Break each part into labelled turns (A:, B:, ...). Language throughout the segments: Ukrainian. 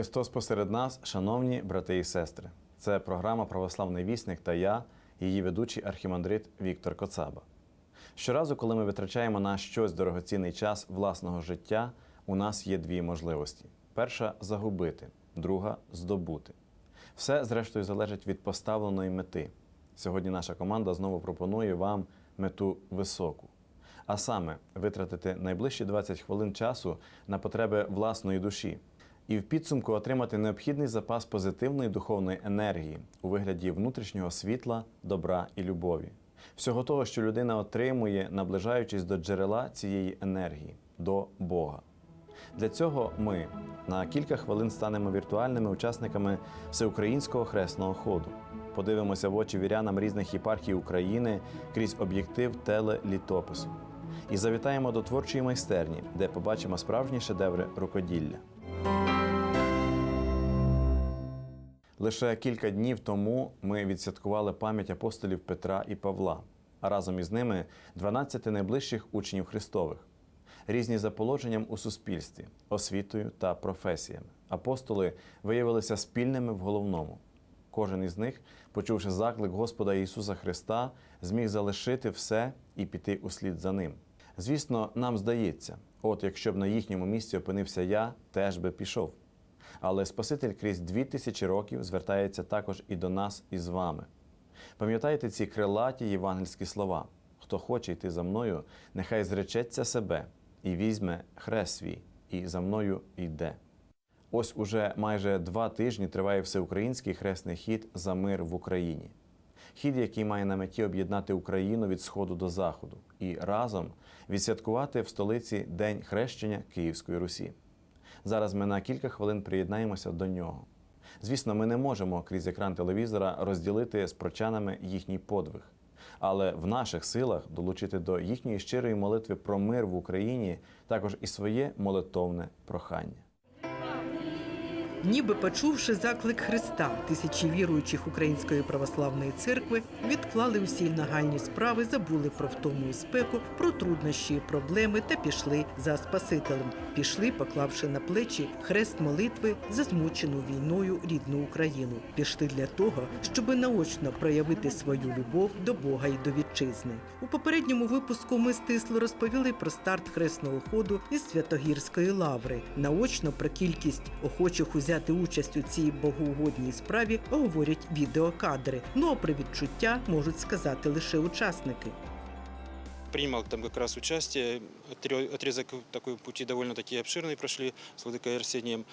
A: Христос посеред нас, шановні брати і сестри. Це програма Православний вісник та я, її ведучий архімандрит Віктор Коцаба. Щоразу, коли ми витрачаємо на щось дорогоцінний час власного життя, у нас є дві можливості: перша загубити, друга здобути. Все, зрештою, залежить від поставленої мети. Сьогодні наша команда знову пропонує вам мету високу. А саме витратити найближчі 20 хвилин часу на потреби власної душі і в підсумку отримати необхідний запас позитивної духовної енергії у вигляді внутрішнього світла, добра і любові. Всього того, що людина отримує, наближаючись до джерела цієї енергії, до Бога. Для цього ми на кілька хвилин станемо віртуальними учасниками всеукраїнського хресного ходу. Подивимося в очі вірянам різних єпархій України крізь об'єктив телелітопису. І завітаємо до творчої майстерні, де побачимо справжні шедеври рукоділля. Лише кілька днів тому ми відсвяткували пам'ять апостолів Петра і Павла, а разом із ними 12 найближчих учнів Христових, різні за положенням у суспільстві, освітою та професіями. Апостоли виявилися спільними в головному. Кожен із них, почувши заклик Господа Ісуса Христа, зміг залишити все і піти услід за ним. Звісно, нам здається, от якщо б на їхньому місці опинився я, теж би пішов. Але Спаситель крізь дві тисячі років звертається також і до нас, і з вами. Пам'ятайте ці крилаті євангельські слова: хто хоче йти за мною, нехай зречеться себе і візьме хрест свій, і за мною йде. Ось уже майже два тижні триває всеукраїнський хресний хід за мир в Україні. Хід, який має на меті об'єднати Україну від сходу до заходу і разом відсвяткувати в столиці День хрещення Київської Русі. Зараз ми на кілька хвилин приєднаємося до нього. Звісно, ми не можемо крізь екран телевізора розділити з прочанами їхній подвиг, але в наших силах долучити до їхньої щирої молитви про мир в Україні також і своє молитовне прохання.
B: Ніби почувши заклик Христа, тисячі віруючих Української православної церкви відклали усі нагальні справи, забули про втому і спеку, про труднощі, і проблеми та пішли за Спасителем. Пішли, поклавши на плечі хрест молитви за змучену війною рідну Україну. Пішли для того, щоби наочно проявити свою любов до Бога і до вітчизни. У попередньому випуску ми стисло розповіли про старт хресного ходу із Святогірської лаври. Наочно про кількість охочих узяти участь у цій богоугодній справі говорять відеокадри. Ну а про відчуття можуть сказати лише учасники.
C: принимал там как раз участие. такої такой пути довольно-таки обширный прошли с Владыкой Арсением.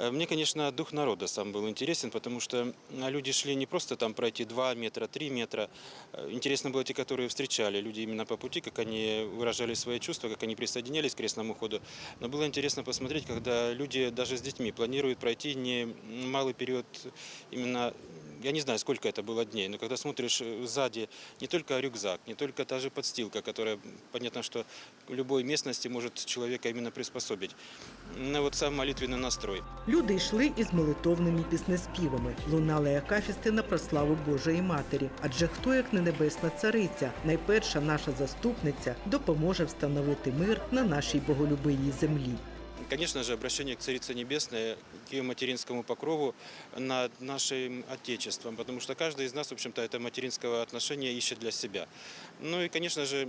C: Э, Мне, конечно, дух народа сам был интересен, потому что а, люди шли не просто там пройти 2 метра, 3 метра. Э, Интересно было те, которые встречали люди именно по пути, как они выражали свои чувства, как они присоединялись к крестному ходу. Но было интересно посмотреть, когда люди даже с детьми планируют пройти не малый период именно я не знаю, сколько это было дней, но когда смотришь э, сзади не только рюкзак, не только та же подстилка, которая, понятно, что в любой местности может человека именно приспособить, но вот сам молитвенный настрой.
B: Люди йшли із молитовними піснеспівами, лунали акафісти на прославу Божої Матері. Адже хто, як не небесна цариця, найперша наша заступниця, допоможе встановити мир на нашій боголюбивій землі.
C: Конечно же, обращение к Царице Небесной, к ее материнскому покрову над нашим Отечеством, потому что каждый из нас, в общем-то, это материнского отношения ищет для себя. Ну и, конечно же,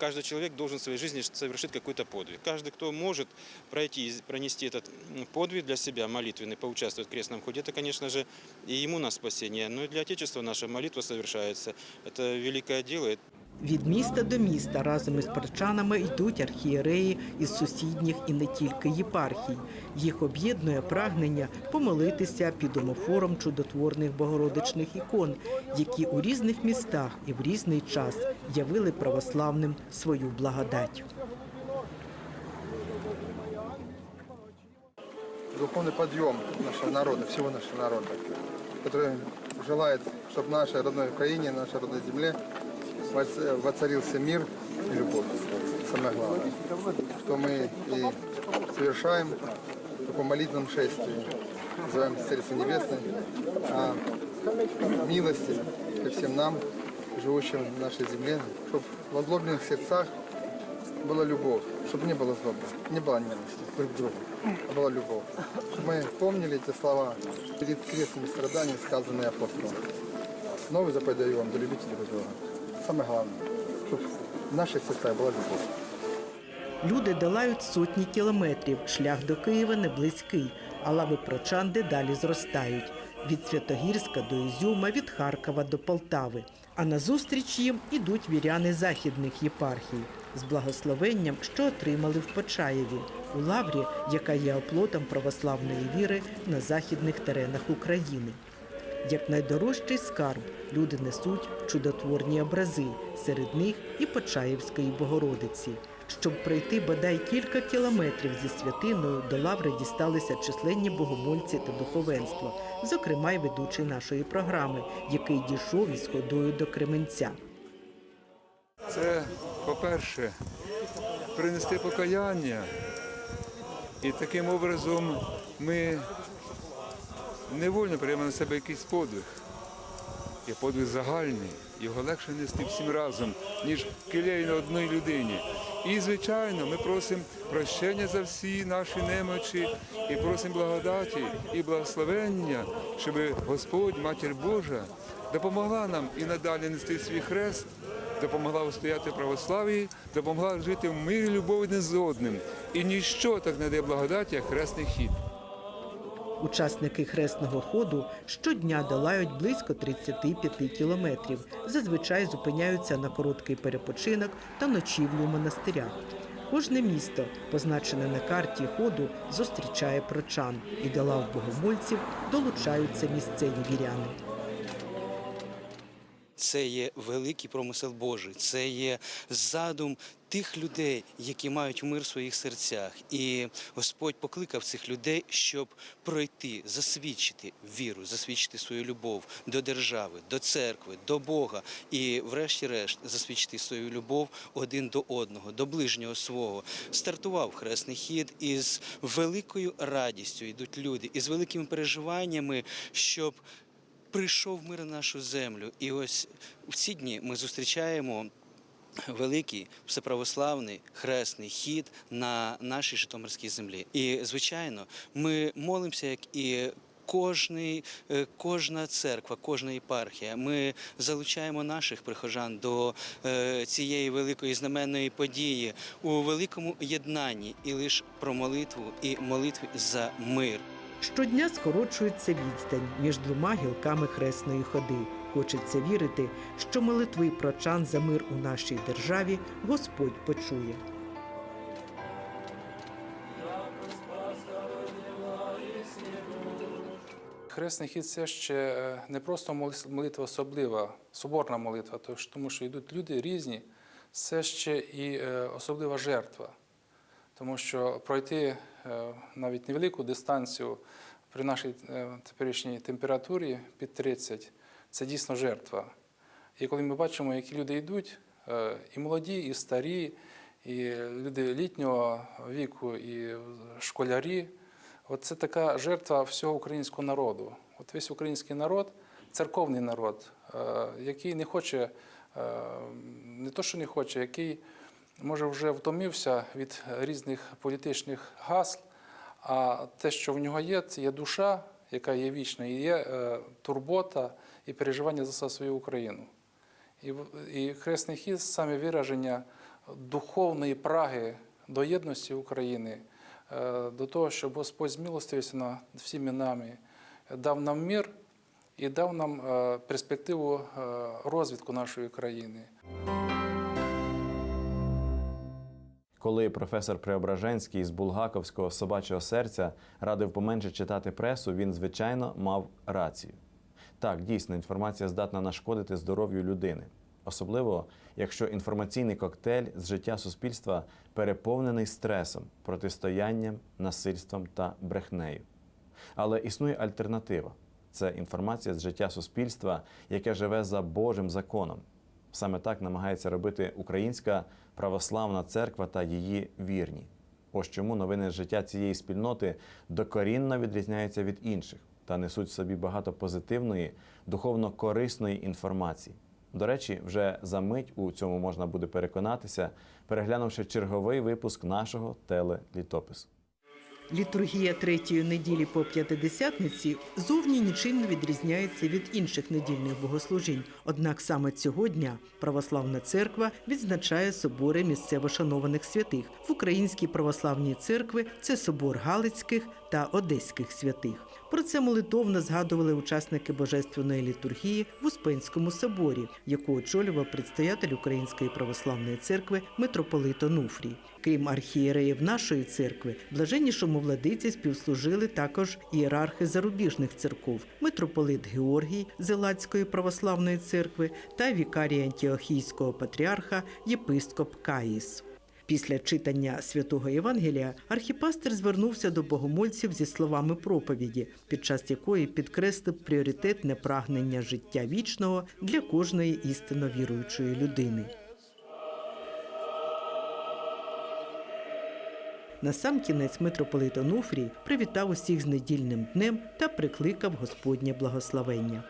C: каждый человек должен в своей жизни совершить какой-то подвиг. Каждый, кто может пройти, пронести этот подвиг для себя, молитвенный, поучаствовать в крестном ходе, это, конечно же, и ему на спасение. Но и для Отечества наша молитва совершается. Это великое дело,
B: Від міста до міста разом із парчанами йдуть архієреї із сусідніх і не тільки єпархій. Їх об'єднує прагнення помолитися під омофором чудотворних богородичних ікон, які у різних містах і в різний час явили православним свою благодать.
D: духовный подъем нашего народа, всего нашего народа, который желает, чтобы в нашей родной Украине, нашей родной земле воц- воцарился мир и любовь. Самое главное, что мы и совершаем в таком молитвенном шествии, называем Царицей Небесной, о милости ко всем нам, живущим в нашей земле, чтобы в озлобленных сердцах была любовь, чтобы не было злобы, не было ненависти друг к другу, а была любовь. Чтобы мы помнили эти слова перед крестными страданиями, сказанные апостолом. Новый заповедь даю вам, да любите друг друга. Самое главное, чтобы в наших сердцах была любовь.
B: Люди долають сотні кілометрів. Шлях до Києва не близький, а лави прочан дедалі зростають. Від Святогірська до Ізюма, від Харкова до Полтави. А назустріч їм ідуть віряни західних єпархій з благословенням, що отримали в Почаєві, у лаврі, яка є оплотом православної віри на західних теренах України. Як найдорожчий скарб люди несуть чудотворні образи, серед них і Почаївської Богородиці. Щоб пройти бодай кілька кілометрів зі святиною, до лаври дісталися численні богомольці та духовенство, зокрема й ведучий нашої програми, який дійшов із ходою до Кременця.
E: Це, по-перше, принести покаяння. І таким образом ми невольно беремо на себе якийсь подвиг. Є подвиг загальний, його легше нести всім разом, ніж кілей на одній людині. І, звичайно, ми просимо прощення за всі наші немочі і просимо благодаті і благословення, щоб Господь, Матір Божа, допомогла нам і надалі нести свій хрест, допомогла устояти в православії, допомогла жити в мирі, любові один з одним. І ніщо так не дає благодаті, як хресний хід.
B: Учасники хресного ходу щодня долають близько 35 кілометрів. Зазвичай зупиняються на короткий перепочинок та ночівлю в монастирях. Кожне місто, позначене на карті ходу, зустрічає прочан, і до лав богомольців долучаються місцеві віряни.
F: Це є великий промисел Божий, це є задум тих людей, які мають мир в своїх серцях. І Господь покликав цих людей, щоб пройти, засвідчити віру, засвідчити свою любов до держави, до церкви, до Бога і, врешті-решт, засвідчити свою любов один до одного, до ближнього свого. Стартував хресний хід із великою радістю. Йдуть люди із великими переживаннями, щоб прийшов мир на нашу землю. І ось в ці дні ми зустрічаємо великий всеправославний хресний хід на нашій Житомирській землі. І, звичайно, ми молимося, як і. Кожний, е, кожна церква, кожна єпархія. Ми залучаємо наших прихожан до е, цієї великої знаменної події у великому єднанні і лише про молитву і молитві за мир.
B: Щодня скорочується відстань між двома гілками хресної ходи. Хочеться вірити, що молитви прочан за мир у нашій державі Господь почує.
G: Хресний хід це ще е, не просто молитва особлива, соборна молитва, тому що йдуть люди різні, це ще і е, особлива жертва. Тому що пройти е, навіть невелику дистанцію при нашій е, теперішній температурі під 30 це дійсно жертва. І коли ми бачимо, які люди йдуть, е, і молоді, і старі, і люди літнього віку, і школярі, От це така жертва всього українського народу. От весь український народ, церковний народ, який не хоче, не то, що не хоче, який може вже втомився від різних політичних гасл, а те, що в нього є, це є душа, яка є вічна, і є е, турбота і переживання за свою Україну. І, і хресний хід саме вираження духовної праги до єдності України, е, до того, щоб Господь змилостивився над всіми нами, дав нам мир і дав нам е, перспективу розвитку нашої країни.
A: Коли професор Преображенський з Булгаковського собачого серця радив поменше читати пресу, він, звичайно, мав рацію. Так, дійсно, інформація здатна нашкодити здоров'ю людини, особливо якщо інформаційний коктейль з життя суспільства переповнений стресом, протистоянням, насильством та брехнею. Але існує альтернатива це інформація з життя суспільства, яке живе за Божим законом. Саме так намагається робити Українська православна церква та її вірні. Ось чому новини життя цієї спільноти докорінно відрізняються від інших та несуть в собі багато позитивної, духовно корисної інформації. До речі, вже за мить у цьому можна буде переконатися, переглянувши черговий випуск нашого телелітопису.
B: Літургія третьої неділі по п'ятидесятниці зовні нічим не відрізняється від інших недільних богослужінь. Однак саме цього дня православна церква відзначає собори місцево шанованих святих. В Українській православній церкві це собор Галицьких та Одеських святих. Про це молитовно згадували учасники божественної літургії в Успенському соборі, яку очолював предстоятель Української православної церкви митрополит Онуфрій. Крім архієреїв нашої церкви, блаженнішому владиці співслужили також ієрархи зарубіжних церков, митрополит Георгій з Елацької православної церкви та вікарій антіохійського патріарха єпископ Каїс. Після читання святого Євангелія архіпастер звернувся до богомольців зі словами проповіді, під час якої підкреслив пріоритетне прагнення життя вічного для кожної істинно віруючої людини. Насамкінець митрополит Онуфрій привітав усіх з недільним днем та прикликав Господнє благословення.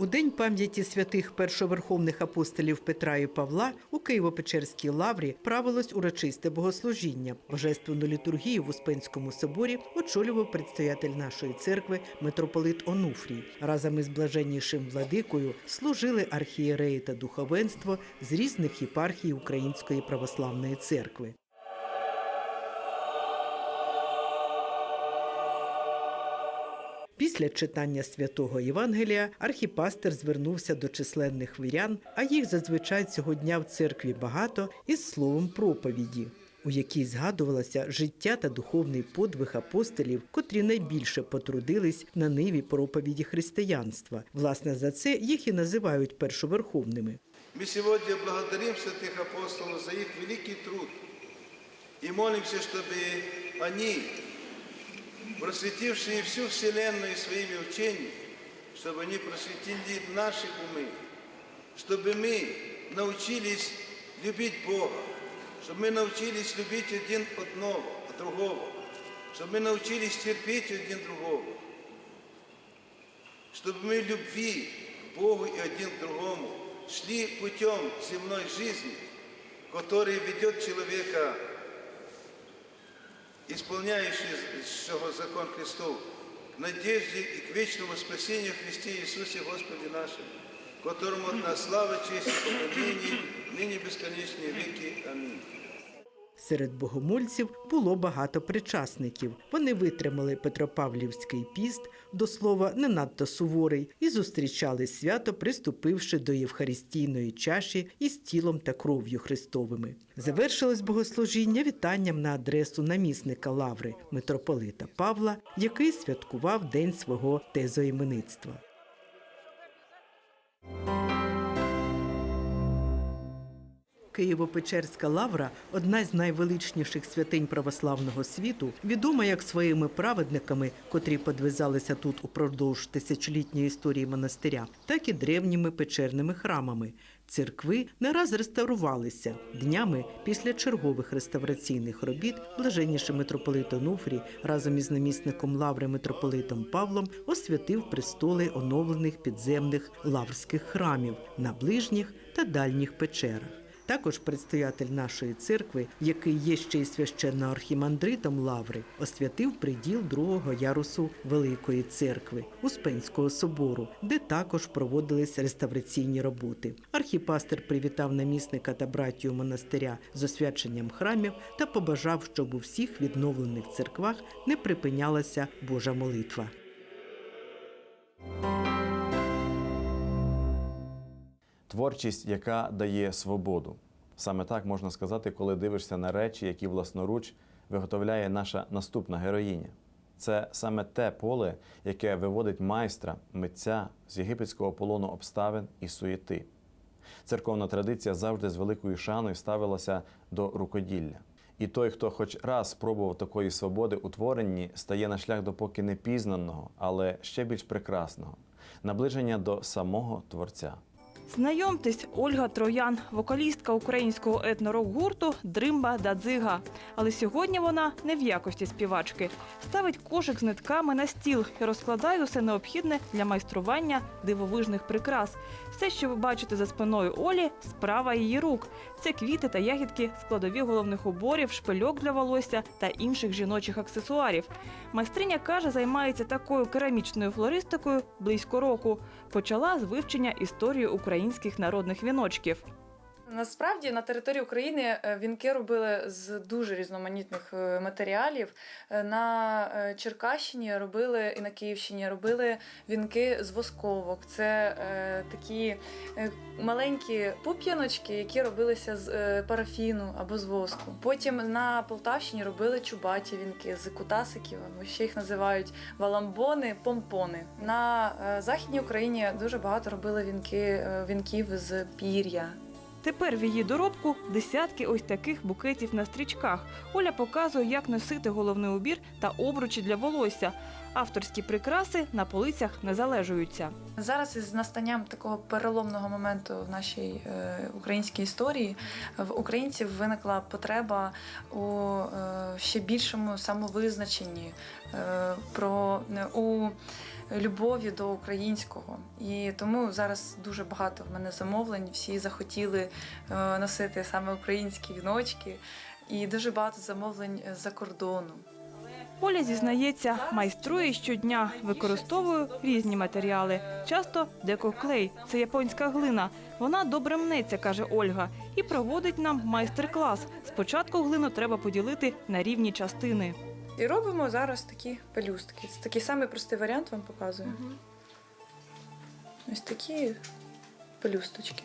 B: У день пам'яті святих першоверховних апостолів Петра і Павла у Києво-Печерській лаврі правилось урочисте богослужіння. Божественну літургію в Успенському соборі очолював предстоятель нашої церкви митрополит Онуфрій. Разом із блаженнішим владикою служили архієреї та духовенство з різних єпархій Української православної церкви. Після читання святого Євангелія архіпастер звернувся до численних вірян, а їх зазвичай цього дня в церкві багато, із словом проповіді, у якій згадувалося життя та духовний подвиг апостолів, котрі найбільше потрудились на ниві проповіді християнства. Власне, за це їх і називають першоверховними.
H: Мы сегодня благодарим святых апостолов за их великий труд и молимся, чтобы они, просветившие всю Вселенную своими учениями, чтобы они просветили наши умы, чтобы мы научились любить Бога, чтобы мы научились любить один одного, другого, чтобы мы научились терпеть один другого, чтобы мы в любви к Богу и один к другому шли путем земной жизни, который ведет человека, исполняющего закон Христов, к надежде и к вечному спасению Христе Иисусе Господе нашем, которому одна слава, честь и поклонение, ныне бесконечные веки. Аминь.
B: Серед богомольців було багато причасників. Вони витримали Петропавлівський піст, до слова, не надто суворий, і зустрічали свято, приступивши до Євхаристійної чаші із тілом та кров'ю Христовими. Завершилось богослужіння вітанням на адресу намісника лаври митрополита Павла, який святкував день свого тезоіменництва. Києво-Печерська лавра одна з найвеличніших святинь православного світу, відома як своїми праведниками, котрі подвизалися тут упродовж тисячолітньої історії монастиря, так і древніми печерними храмами. Церкви не раз реставрувалися днями після чергових реставраційних робіт. Блаженніший митрополит Онуфрій разом із намісником лаври митрополитом Павлом освятив престоли оновлених підземних лаврських храмів на ближніх та дальніх печерах. Також предстоятель нашої церкви, який є ще й священно-архімандритом Лаври, освятив приділ другого ярусу Великої церкви Успенського собору, де також проводились реставраційні роботи. Архіпастер привітав намісника та братію монастиря з освяченням храмів та побажав, щоб у всіх відновлених церквах не припинялася Божа молитва.
A: Творчість, яка дає свободу. Саме так можна сказати, коли дивишся на речі, які власноруч виготовляє наша наступна героїня. Це саме те поле, яке виводить майстра, митця з єгипетського полону обставин і суєти. Церковна традиція завжди з великою шаною ставилася до рукоділля. І той, хто хоч раз спробував такої свободи у творенні, стає на шлях до поки не пізнаного, але ще більш прекрасного наближення до самого Творця.
I: Знайомтесь, Ольга Троян, вокалістка українського етнорок-гурту Дримба Дадзига. Але сьогодні вона не в якості співачки. Ставить кошик з нитками на стіл і розкладає усе необхідне для майстрування дивовижних прикрас. Все, що ви бачите за спиною Олі, справа її рук. Це квіти та ягідки, складові головних уборів, шпильок для волосся та інших жіночих аксесуарів. Майстриня каже, займається такою керамічною флористикою близько року. Почала з вивчення історії українських народних віночків.
J: Насправді на території України е, вінки робили з дуже різноманітних е, матеріалів. Е, На Черкащині робили і на Київщині робили вінки з восковок. Це е, такі маленькі пуп'яночки, які робилися з парафіну або з воску. Потім на Полтавщині робили чубаті вінки з кутасиків, ще їх називають валамбони, помпони. На Західній Україні дуже багато робили вінки, вінків з пір'я.
I: Тепер в її доробку десятки ось таких букетів на стрічках. Оля показує, як носити головний убір та обручі для волосся. Авторські прикраси на полицях не залежуються.
J: Зараз із настанням такого переломного моменту в нашій е, українській історії в українців виникла потреба у е, ще більшому самовизначенні, е, про у любові до українського. І тому зараз дуже багато в мене замовлень. Всі захотіли е, носити саме українські віночки, і дуже багато замовлень з-за кордону.
I: Оля зізнається, майструє щодня, використовує різні матеріали. Часто декоклей – це японська глина. Вона добре мнеться, каже Ольга, і проводить нам майстер-клас. Спочатку глину треба поділити на рівні частини.
J: І робимо зараз такі пелюстки. Це такий самий простий варіант вам показую. Ось такі пелюсточки.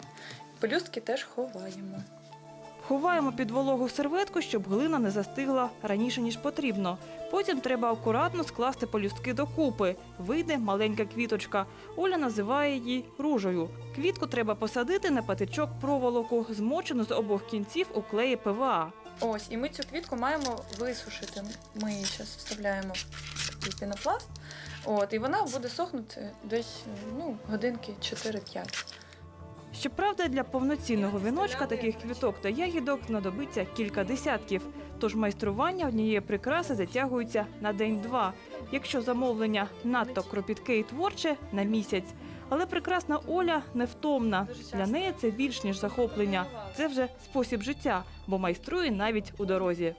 J: Пелюстки теж ховаємо.
I: Ховаємо під вологу серветку, щоб глина не застигла раніше, ніж потрібно. Потім треба акуратно скласти полюстки докупи. Вийде маленька квіточка. Оля називає її ружею. Квітку треба посадити на патичок проволоку, змочену з обох кінців у клеї ПВА.
J: Ось, і ми цю квітку маємо висушити. Ми її зараз вставляємо в такий пінопласт. От, і вона буде сохнути десь ну, годинки 4-5.
I: Щоправда, для повноцінного віночка таких квіток та ягідок знадобиться кілька десятків. Тож майстрування однієї прикраси затягується на день-два. Якщо замовлення надто кропітке і творче на місяць. Але прекрасна Оля невтомна. Для неї це більш ніж захоплення. Це вже спосіб життя, бо майструє навіть у дорозі.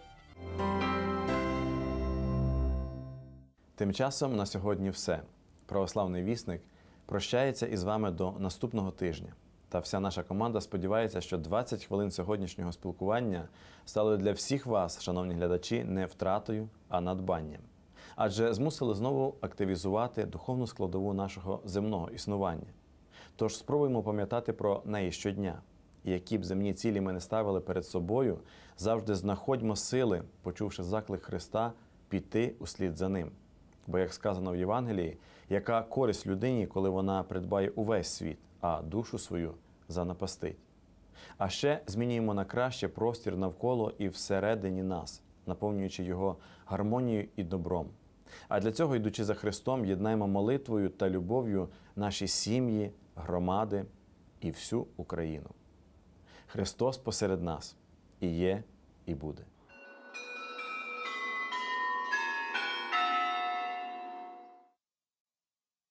A: Тим часом на сьогодні все. Православний вісник прощається із вами до наступного тижня. Та вся наша команда сподівається, що 20 хвилин сьогоднішнього спілкування стали для всіх вас, шановні глядачі, не втратою, а надбанням. Адже змусили знову активізувати духовну складову нашого земного існування. Тож спробуємо пам'ятати про неї щодня. І які б земні цілі ми не ставили перед собою, завжди знаходьмо сили, почувши заклик Христа, піти услід за ним. Бо, як сказано в Євангелії, яка користь людині, коли вона придбає увесь світ, а душу свою занапастить. А ще змінюємо на краще простір навколо і всередині нас, наповнюючи його гармонією і добром. А для цього, йдучи за Христом, єднаємо молитвою та любов'ю наші сім'ї, громади і всю Україну. Христос посеред нас і є, і буде.